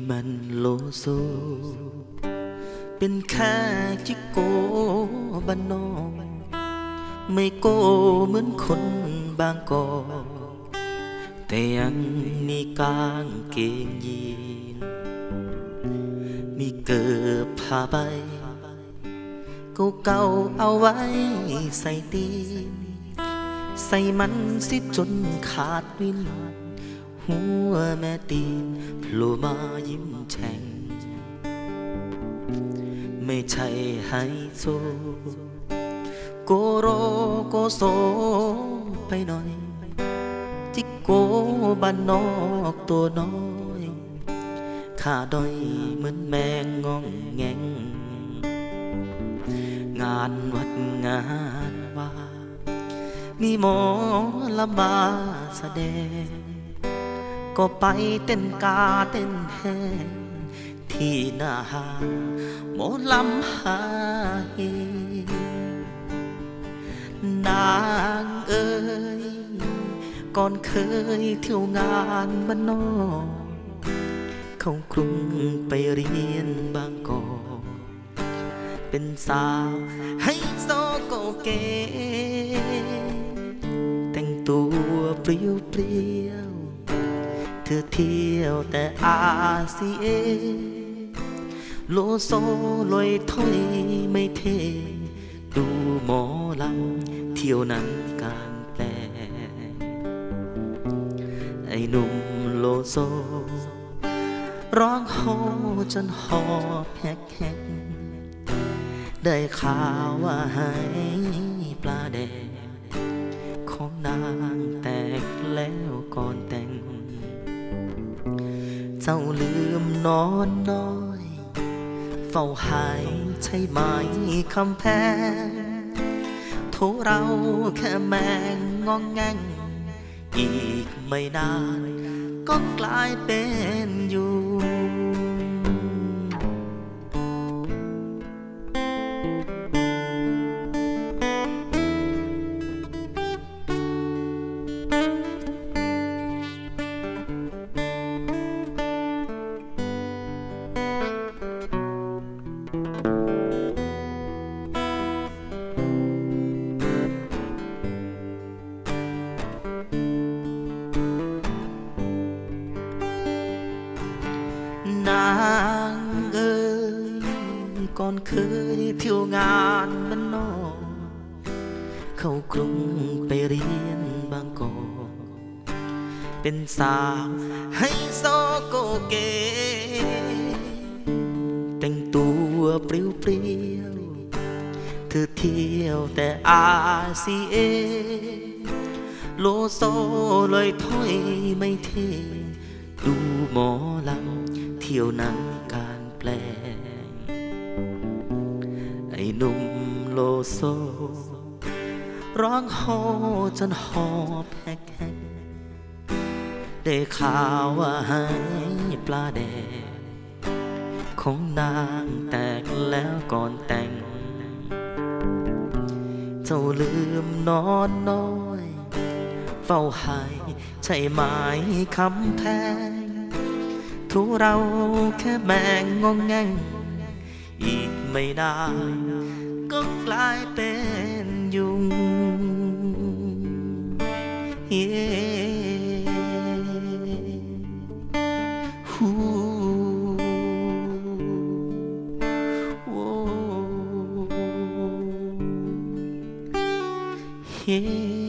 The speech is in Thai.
่มันโลโซ เป็นแค่จิโกบันนอกไม่โกเหมือนคนบางกอกแต่ยังมีกางเกงยีน มีเกิบผ้าใบเก่าๆเอาไว้ใส่ตีนใส่มันสิจนขาดวิน หัวแม่ตีนโผล่มายิ้มแฉ่ง ไม่ใช่ไฮโซโกโรโกโซไปหน่อย จิโกบ้านนอกตัวน้อยข้าด้อยเหมือนแมงงองแงง งานวัดงานว่ามีหมอลำบาแสดง ก็ไปเต้นกาเต้นแหงที่หน้าหางหมอลำหาเฮนางเอ้ยก่อนเคยเที่ยวงานบ้านนอกเข้ากรุงไปเรียนบางกอกเป็นสาวให้โซโกเก แต่งตัวเปรี้ยวเปรี้ยว ธอเที่ยวแต่อาเซียโลโซลอยถ้อยไม่เท ดูหมอลำเที่ยวนั้นการแปล ไอ้หนุ่มโลโซ ร้องโฮจนหอบแหกแหกได้ข่าวว่าให้ปลาแดงของนางแตกแล้วก่อนแต จ้าลืมนอนน้อย เฝ้าหายใช่ไหมคำแพงโทรเราแค่แมงงองแงง อีกไม่นาน ก็กลายเป็นอยู่ ก่อนเคยเที่ยวงานมันนอก เข้ากรุงไปเรียนบางกอกเป็นสาวให้โซโกเก แต่งตัวเปรี้ยวเปรี้ยวๆเธอเที่ยวแต่อาเซียโลโซลอยถ้อยไม่เท ดูหมอลำเที่ยวนั้น หนุ่มโลโซ ร้องโฮจนหอบแหกแหกได้ข่าวว่าให้ปลาแดงของนางแตกแล้วก่อนแต่ง เจ้าลืมนอนน้อย เฝ้าหายใช่ไหมคำแพงทุเราแค่แมงงองแงง อีกไม่นานก็กลายเป็นยุงเย้ฮูโว้เฮ้